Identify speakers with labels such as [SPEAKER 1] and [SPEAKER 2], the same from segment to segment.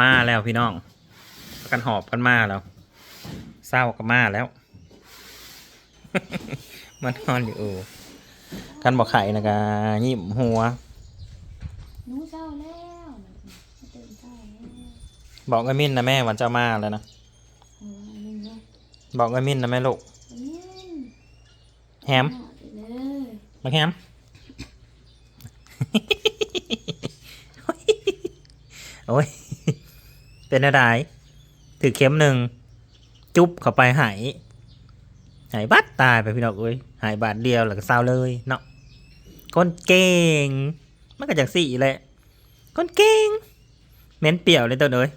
[SPEAKER 1] มาแล้วพี่น้องพากันหอบกันมาแล้ว เศร้ากันมาแล้ว มันนอนอยู่เออกันบอกไข่นะกะยิ้มหัว
[SPEAKER 2] หนูเศร้าแล้วไม่ตื่นเศร้าแล้ว
[SPEAKER 1] บอกไอ้มินนะแม่วันเจ้ามาแล้วนะ
[SPEAKER 2] เอออันนี้นะ
[SPEAKER 1] บอกไอ้มินนะแม่ลูก
[SPEAKER 2] อันนี้
[SPEAKER 1] แฮม
[SPEAKER 2] เอาไปเลย
[SPEAKER 1] มาแฮมโอ้ย เป็นอะไรถือเข็มหนึ่งจุ๊บเข้าไปหายหายบัดตายไปพี่น้องเอ้ยหายบาทเดียวแล้วก็เศร้าเลยเนาะคนเก่งมันก็จากสี่แหละคนเก่งเหม็นเปรี้ยวเลยตัวเอ้ย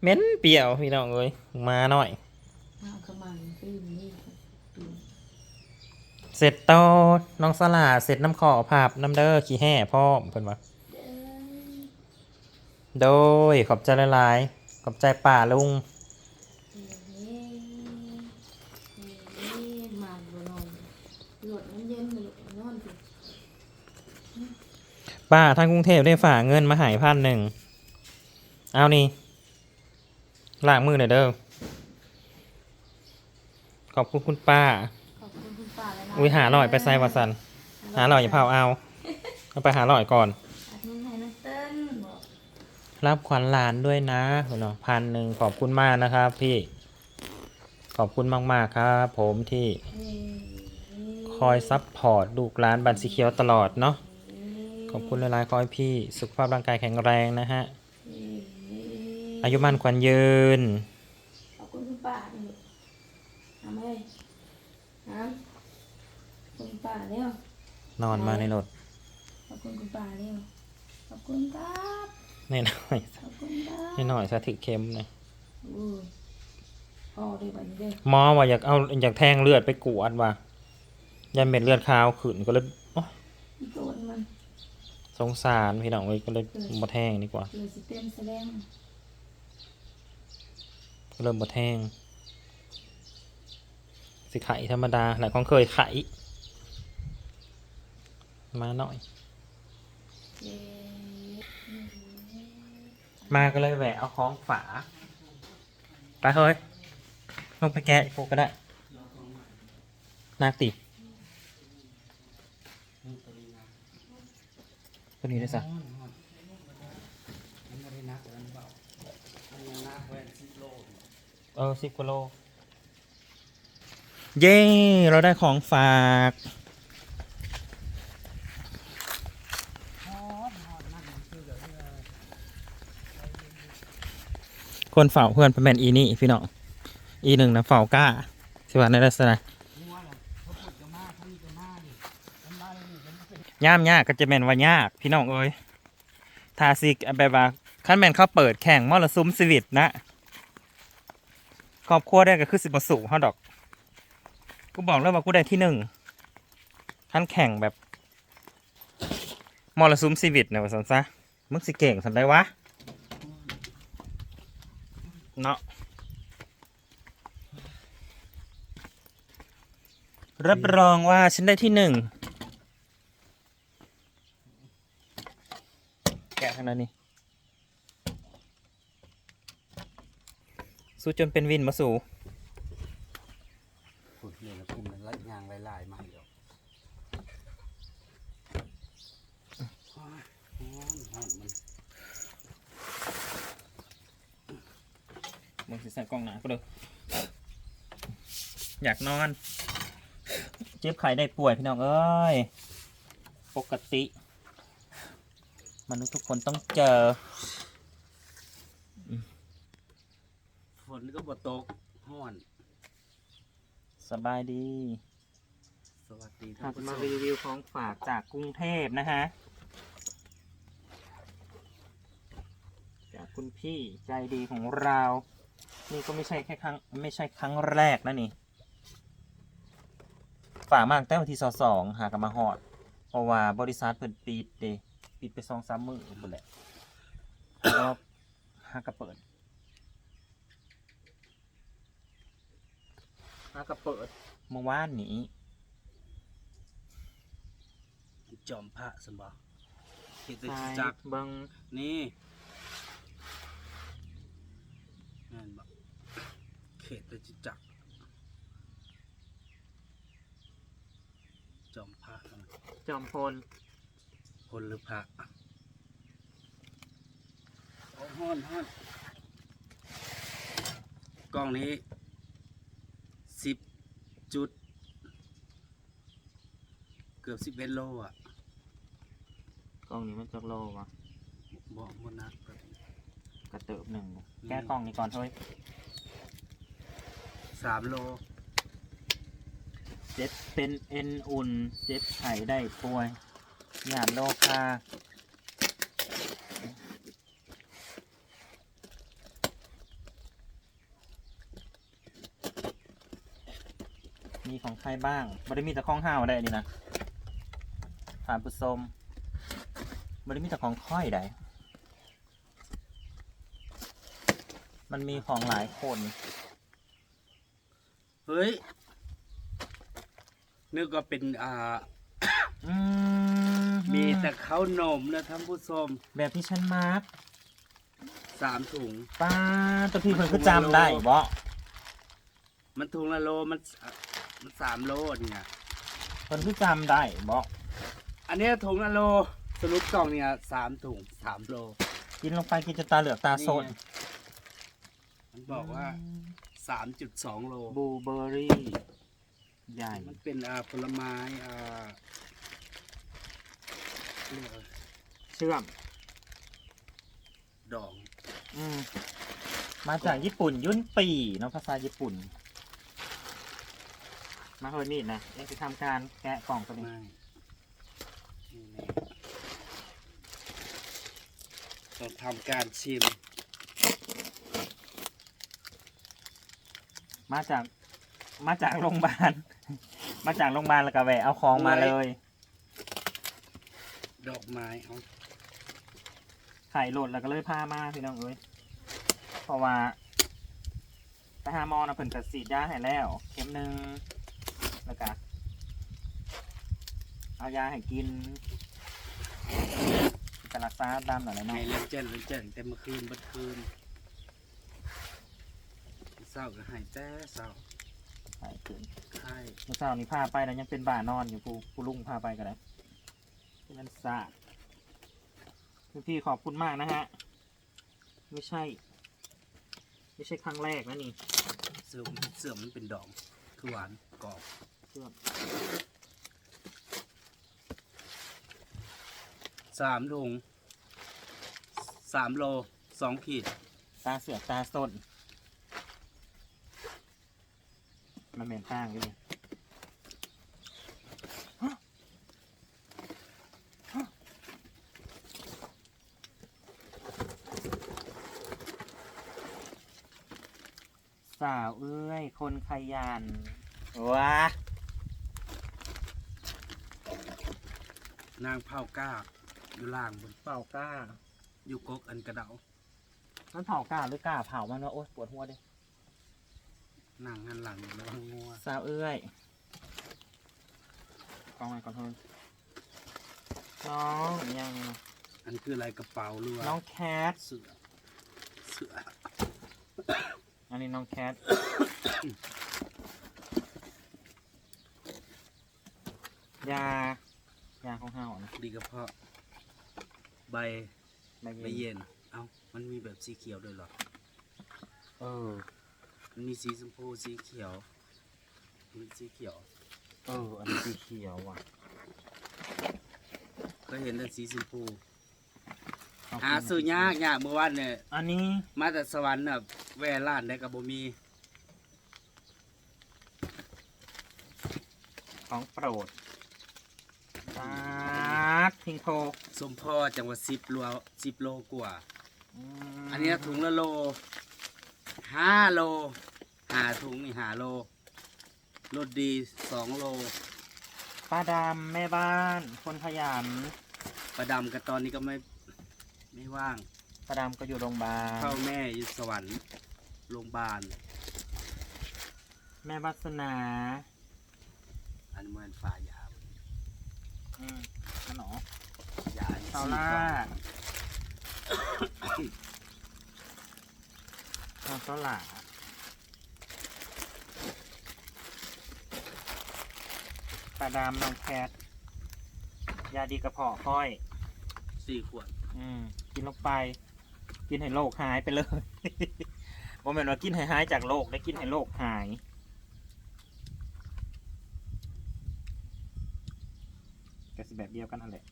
[SPEAKER 1] เหม็นเปรี้ยวพี่น้องเอ้ยมาหน่อย
[SPEAKER 2] เอากระมังตื้นนี่
[SPEAKER 1] เสร็จโตน้องสลาเสร็จน้ำขอภาพน้ำเด้อขี้แห่พ่อเพิ่นว่า โดยขอบใจหลายๆขอบใจป่าลุง
[SPEAKER 2] เฮ้เฮ้เฮ้มาบนอนหลดน้ำเย็นมาหลดนอนสิ
[SPEAKER 1] ป้าทางกรุงเทพได้ฝากเงินมาใหายพันหนึ่ง เอานี่ล้างมือหน่อยเด้อ ขอบคุณคุณป้า
[SPEAKER 2] ขอบคุณคุณป้าและนะ
[SPEAKER 1] อุ้ยหาหน่อยไปใส่วาสัน หาหน่อยอย่าเผาเอา เอาไปหาหน่อยก่อน
[SPEAKER 2] อัดเงินให้น้องเติ้ลบอก
[SPEAKER 1] รับขวัญหลานด้วยนะเนาะพันหนึ่งขอบคุณมากนะครับ พี่ ขอบคุณมากๆครับ ผมที่
[SPEAKER 2] เฮ้
[SPEAKER 1] คอยซัพพอร์ตลูกหลานบันสีเขียวตลอดเนาะขอบคุณหลายๆขอให้พี่สุขภาพร่างกายแข็งแรงนะฮะอายุมั่นขวัญยืน
[SPEAKER 2] ขอบคุณคุณป้านี่ทำเลยนะขอบคุณป้าเร็วน
[SPEAKER 1] อนมาในรถ
[SPEAKER 2] ขอบคุณคุณป้าเร็วขอบคุณครับ
[SPEAKER 1] แน่หน่อย
[SPEAKER 2] ขอบคุณครับ
[SPEAKER 1] แน่หน่อยสะถึกเข็มนะ
[SPEAKER 2] อู้ยพ่อด้วยบัดนเด้อ
[SPEAKER 1] หมอว่าอยากเอาอยากแทงเลือดไปกวดว่ะยันเม็ดเลือดขาวขึ้นก็เลยโอ๊ย
[SPEAKER 2] อีโกนมัน
[SPEAKER 1] สงสารพี่น้องเลยก็เลยบ่แทงดีกว่า
[SPEAKER 2] เลยสิเต้นแสดง
[SPEAKER 1] ก็เริ่มบ่แทงสิไข่ธรรมดาหลายคนเคยไข่มาหน่อย
[SPEAKER 2] เย้
[SPEAKER 1] มาก็เลยแหวะเอาของฝาไปเฮ้ยลงไปแกะอีกพวกก็ได้นักติตัวนี้ด้วยซะเออสิบกิโล เย้ เราได้ของฝาก คนเฝ้าเพื่อนเป็นแมนอีนี่พี่น้องอีหนึ่งนะเฝ้าก้าสิว่าในลักษณะย่ามยากก็จะแมนว่ายากพี่น้องเอ้ยทาซิกแบบว่าขั้นแมนเขาเปิดแข่งมอลซุมสวิตนะครอบครัวได้ก็คือสิบมาสู่เขาดอก กูบอกแล้วว่ากูได้ที่หนึ่งขั้นแข่งแบบมอลซุมสวิตนะว่าสันซะมึงสิเก่งสันได้วะ เนาะรับรองว่าฉันได้ที่หนึ่งแกะข้างในนี่สู้จนเป็นวินมาสู่
[SPEAKER 3] พูดเนี่ยนะกลุ่มนั้นไล่ยางไล่ลายมาเดี๋ยวฮ้อนฮ้อนมัน
[SPEAKER 1] มึงสิ ใส่กล้องหนาก็เลยอยากนอน เจ็บไข้ได้ป่วยพี่น้องเอ้ย ปกติ มนุษย์ทุกคนต้องเจอ
[SPEAKER 3] ฝนก็บ่ตกฮ้อน
[SPEAKER 1] สบายดี
[SPEAKER 3] สวัสดีท่า
[SPEAKER 1] หานก
[SPEAKER 3] ผู้ช
[SPEAKER 1] มามรีวิวของฝากจากกรุงเทพนะฮะ จากคุณพี่ใจดีของเรา นี่ก็ไม่ใช่แค่ครั้งไม่ใช่ครั้งแรกนะนี่ฝากมากแต่วันที่สสองหากนมาหอด เพราะว่าบริษัทเปิดปิดเดปิดไปสองสามมือหมดแหละแล้วก็หากระเปิดหากระเปิดเมื่อวานนี้
[SPEAKER 3] จอมพระสมบ่เฮ็ดได้
[SPEAKER 1] ใช่
[SPEAKER 3] จัก
[SPEAKER 1] เบิง
[SPEAKER 3] นี่ ตจตุจักรจอมพระนะ
[SPEAKER 1] จอมพล
[SPEAKER 3] พลหรือพระโอ้ห้อนห้อนกล้องนี้สิบจุด เกือบสิบเอ็ดโลอะ
[SPEAKER 1] กล้องนี้มันจักโลวะ
[SPEAKER 3] บอกบนนักแบบ
[SPEAKER 1] กระเติบหนึ่งแก้กล้องนี้ก่อนเฮ้ย
[SPEAKER 3] สามโล
[SPEAKER 1] เจ็บเป็นเอ็นอุ่น เจ็บไข้ได้ป่วยหยาดโลคามีของใครบ้างไม่ได้มีแต่ของห้าวได้นี่นะถามผู้ชมไม่ได้มีแต่ของค่อยได้ มันมีของหลายคน
[SPEAKER 3] เฮ้ย นึกว่าเป็นอ่า
[SPEAKER 1] อืม
[SPEAKER 3] มีแต่ข้าวนมนะท่านผู้ชม
[SPEAKER 1] แบบที่ฉันมาร์ก
[SPEAKER 3] สามถุง
[SPEAKER 1] ป้าตัวพี่เพิ่นก็จำได้บ่
[SPEAKER 3] มันถุงละโลมันมันสามโลเนี่ย
[SPEAKER 1] เพิ่นก็จำได้บ่
[SPEAKER 3] อันเนี้ยถุงละโลสรุปกล่องเนี่ยสามถุงสามโล
[SPEAKER 1] กินลงไปกินจนตาเหลือกตาโซน
[SPEAKER 3] นี่ไงมันบอกว่า สามจุดสองโล
[SPEAKER 1] บลูเบอร์รี่ใหญ่
[SPEAKER 3] มันเป็นอ่าผลไม้อ่าเรียกอะไร
[SPEAKER 1] เชื่อม
[SPEAKER 3] ดอง
[SPEAKER 1] อืม มาจากญี่ปุ่นยุ่นปีเนาะภาษาญี่ปุ่น มาเฮ้ยมีดนะเอ็งจะทำการแกะกล่องตัวนี้
[SPEAKER 3] ไม่นี่แน่ต้องทำการชิม
[SPEAKER 1] มาจาก มาจากโรงพยาบาล มาจากโรงพยาบาลแล้วก็แวะเอาของมาเลย
[SPEAKER 3] ดอกไม้เอา
[SPEAKER 1] ไข่หล่นแล้วก็เลยพามาพี่น้องเอ้ย เพราะว่าไปหาหมอนะเพิ่นก็ฉีดยาให้แล้ว เข็มหนึ่งแล้วก็เอายาให้กินจะรักษาตามหน่อยนะ
[SPEAKER 3] ให้
[SPEAKER 1] เนาะ
[SPEAKER 3] เล่นเจนเล่นเจนแต่เมื่อคืนเมื่อคืน เศร้าก็ใหายแต่เศร้า
[SPEAKER 1] ให้กิน
[SPEAKER 3] ไข้
[SPEAKER 1] เมื่อเช้านี้พาไปแล้วยังเป็นบ่านอนอยู่ผู้ผู้ลุงพาไปก็ได้ที่มันสาดคุณพี่ขอบคุณมากนะฮะ ไม่ใช่ ไม่ใช่ครั้งแรกนะนี่
[SPEAKER 3] เสื่อมเสื่อมมันเป็นดอกคือหวานกรอบ
[SPEAKER 1] เชื่อม
[SPEAKER 3] สามถุงสามโลสองขีด
[SPEAKER 1] ตาเสือกตาส้น มันเหม็นข้างอยู่นี่สาวเอ้ย คนขยันว้านา
[SPEAKER 3] งเผาก้า อยู่ล่างบน
[SPEAKER 1] เป่ากล้า
[SPEAKER 3] อยู่กกอันกระเดา
[SPEAKER 1] มันเผากล้าหรือกล้าเผามันวะโอ๊ยปวดหัวดิ
[SPEAKER 3] นางหันหลังแล้วก็งัว
[SPEAKER 1] สาวเอ้ยกล้องไว้ก่อนเถอะน้องยัง
[SPEAKER 3] อันคืออะไรกระเป๋าหรือว่า
[SPEAKER 1] น้องแคท
[SPEAKER 3] เสือเสือ
[SPEAKER 1] อันนี้น้องแคทยายาของเฮานะ
[SPEAKER 3] ดีกระเพาะใบ
[SPEAKER 1] ใบ
[SPEAKER 3] ใบ
[SPEAKER 1] เย็น
[SPEAKER 3] เย็นเอ้ามันมีแบบสีเขียวด้วยเหรอ
[SPEAKER 1] เออ
[SPEAKER 3] มันมีสีชมพูสีเขียวมีสีเขียว
[SPEAKER 1] เออ อันนี้สีเขียวว่ะ
[SPEAKER 3] ก็เห็นแต่สีชมพู
[SPEAKER 1] เกิน
[SPEAKER 3] หาซื้อยากยากเมื่อวานเนี่ย
[SPEAKER 1] อันนี้
[SPEAKER 3] มาแต่สวรรค์น่ะแวะร้านได้กับบ่มี
[SPEAKER 1] ของโปรดตาดพิงโค
[SPEAKER 3] สมพ่อจังหวัดสิบโลสิบโลกว่า
[SPEAKER 1] ม
[SPEAKER 3] อันเนี้ยถุงละโล ห้าโลหาถุงนี่หาโลรสดีสองโล
[SPEAKER 1] ป้าดำแม่บ้าน คนขยัน
[SPEAKER 3] ประดำกับตอนนี้ก็ไม่ไม่ว่าง
[SPEAKER 1] ป้าดำก็อยู่โรงพยาบาล
[SPEAKER 3] เข้าแม่อยู่สวรรค์โรงพยาบาล
[SPEAKER 1] แม่วัสนา
[SPEAKER 3] อันนี้มันฝ่ายา
[SPEAKER 1] อืมนั่นหรอยาซาล่าเอ ข้าวสลาปลาดามน้องแพทยาดีกระเพาะค่อย
[SPEAKER 3] สี่ขวด
[SPEAKER 1] อืม กินลงไป กินให้โรคหายไปเลย ผมเหมนว่ากินให้หายจากโรคได้กินให้โรคหาย ก็สิแบบเดียวกันนั่นแหละ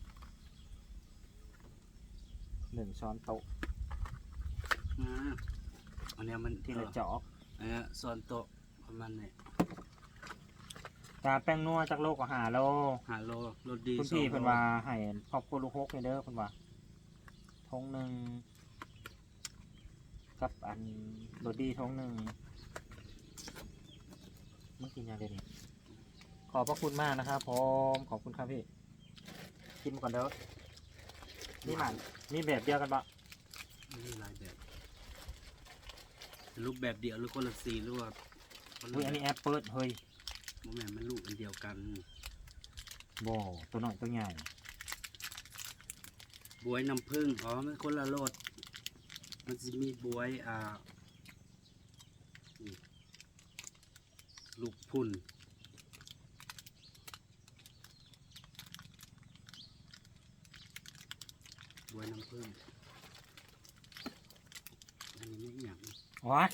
[SPEAKER 1] หนึ่งช้อนโต๊ะ
[SPEAKER 3] อันเนี้ยมัน
[SPEAKER 1] ที่ละ
[SPEAKER 3] เออ
[SPEAKER 1] จอก
[SPEAKER 3] อันเนี้ยส่วนโต๊ะประมาณนี้
[SPEAKER 1] กาแป้งนัวจากโลกก็หาโล
[SPEAKER 3] หาโลรสดี
[SPEAKER 1] คุณ
[SPEAKER 3] สอง
[SPEAKER 1] พี่
[SPEAKER 3] โล
[SPEAKER 1] เพิ่นว่าให้ครอบครัวลูกฮกเนี่ยเด้อเพิ่นว่าทงหนึ่งกับอันโรดีทงหนึ่งเมื่อกินยังเดี๋ยวนี้ขอบพระคุณมากนะครับผมขอบคุณครับพี่กินก่อนเด้อนี่หมันมีแบบเดียวกันปะ
[SPEAKER 3] มีหลายแบบ รูปแบบเดียวหรือคนละสีหรือว่าคน
[SPEAKER 1] อุ้ยอันนี้แอปเปิลเฮ้ย
[SPEAKER 3] โมแม่นมันลูกอันเดียวกัน
[SPEAKER 1] โบตัวน้อยตัวใหญ่
[SPEAKER 3] บวยน้ำผึ้งอ๋อมันคนละรสมันจะมีบวยอ่านี่ลูกพุ่นบวยน้ำผึ้งอันนี้ไม่หยัง
[SPEAKER 1] ว้าย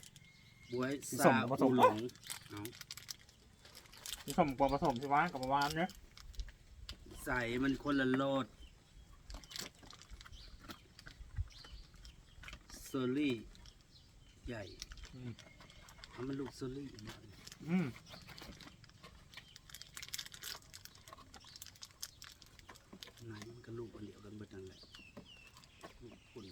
[SPEAKER 3] บวย
[SPEAKER 1] ผ
[SPEAKER 3] ซา
[SPEAKER 1] สมผสม
[SPEAKER 3] อูหลงเอา
[SPEAKER 1] ผสมกว่าผสมใช่ไหมกับประมาณเนี้ย
[SPEAKER 3] ใส่มันคนละโลดโซลี่ใหญ่
[SPEAKER 1] อืม
[SPEAKER 3] เอามันลูกโซลี่มา
[SPEAKER 1] อืม
[SPEAKER 3] ไหนมันก็ลูกอันเดียวกันเบิดนั่นแหละลูกคุณ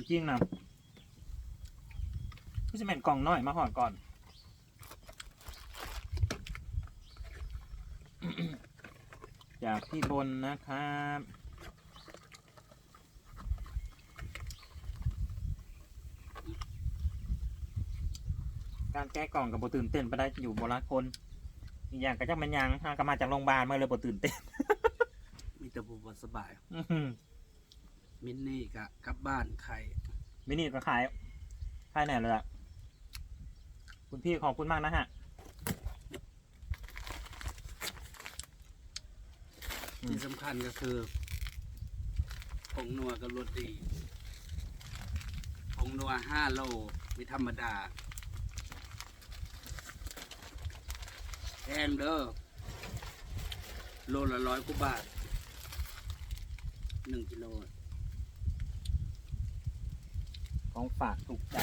[SPEAKER 1] จริงๆนะพี่จะเป็นกล่องน้อยมาห่อนก่อนจากพี่บนนะครับการแก้กล่องกับบตื่นเต้นไปได้อยู่โบราณคนอีกอย่างก็จะมันยังหากนมาจากโรงพยาบาลเมื่อเลยบตื่นเต้น
[SPEAKER 3] มีแต่บุบสบาย
[SPEAKER 1] อื้อหือ
[SPEAKER 3] มินนี่กะกลับบ้านไข่
[SPEAKER 1] มินิมาขายขายไหนเลยอะ คุณพี่ขอบคุณมากนะฮะอืม
[SPEAKER 3] ที่สำคัญก็คือผงนัวกับรสดีผงนัวห้าโลไม่ธรรมดาแพงเด้อโลละร้อยกว่าบาทหนึ่งกิโล
[SPEAKER 1] ของฝากถูกใจ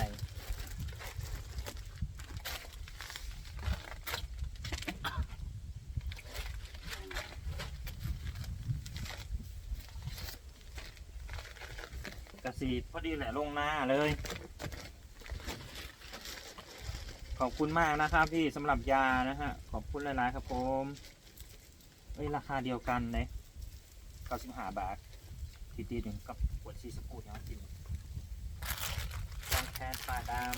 [SPEAKER 1] กระสีพอดีแหละลงหน้าเลย ขอบคุณมากนะครับพี่สำหรับยานะฮะ ขอบคุณหลายๆครับผมเอ้ยราคาเดียวกันเลยเก้าสิบห้าบาท ทีตีหนึ่งกับขวดซีสปูดนะจริงลอง แทนปลาดำ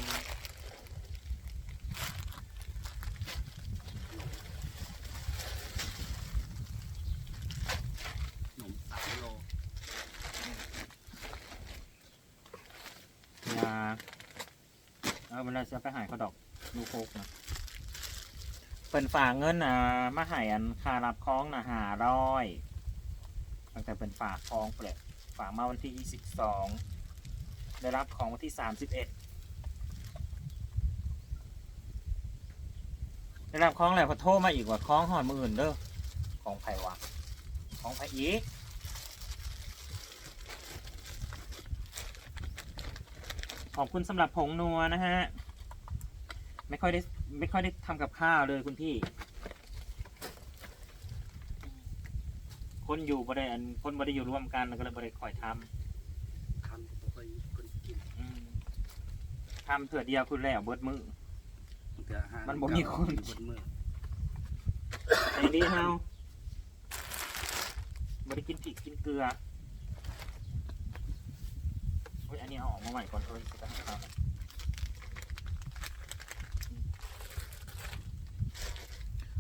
[SPEAKER 3] หนมสามโล
[SPEAKER 1] ยาเอาเวลาจะไปหายเขาดอกลูกโคกนะเป็นฝากเงินอะมาใหายอันค่ารับคล้องนะหาร้อยตั้งแต่เป็นฝากคล้องเปล่าฝากมาวันที่ยี่สิบสอง ได้รับของวันที่สามสิบเอ็ดได้รับคล้องอะไรพอโทรมาอีกว่าคล้องหอนมืออื่นเด้อของไผ่วะของไผ่อีกขอบคุณสำหรับผงนัวนะฮะ ไม่ค่อยได้ไม่ค่อยได้ทำกับข้าวเลยคุณพี่ คนอยู่บ่ได้อันคนบ่ได้อยู่ร่วมกันก็เลยบ่ได้คอยท
[SPEAKER 3] คำก็ค่อยคนกินำ
[SPEAKER 1] อืม ทำเถื่อเดียวคุณแล้วเบิดมือ
[SPEAKER 3] แต่อาหาร
[SPEAKER 1] มันบ่มีคน
[SPEAKER 3] บนมือ
[SPEAKER 1] ไอ้ดีเฮาบ่ได้กินพริกกินเกลือโอ้ยอันนี้เอาออกมาใหม่ก่อนเอ้ยจะให้เขานะ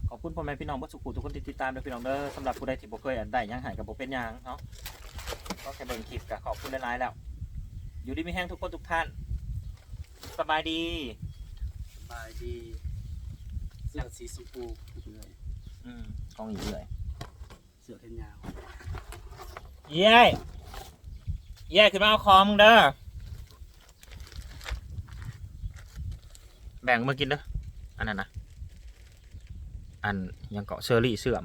[SPEAKER 1] ขอบอบคุณพ่อแม่พี่น้องเพื่อนสุขุทุกคนที่ติดตามด้วยพี่น้องเด้อสำหรับผู้ใดที่บ่เคยอันใดยังหายกับบ่เป็นหยังเนาะก็แค่เบิ่งคลิปก็ขอบคุณหลายๆแล้ว อยู่ดีมีแห้งทุกคนทุกท่าน สบายดี
[SPEAKER 3] สบายดีเสื้อสีชมพูเลย
[SPEAKER 1] อืมกล้องอยู่เลย
[SPEAKER 3] เสื้อแขนยาว
[SPEAKER 1] เย้ยเย้ยขึ้นมาเอาคอมึงเด้อแบ่งมากินเด้ออันนั้นนะอันยังเกาะเชอรี่เสื่อม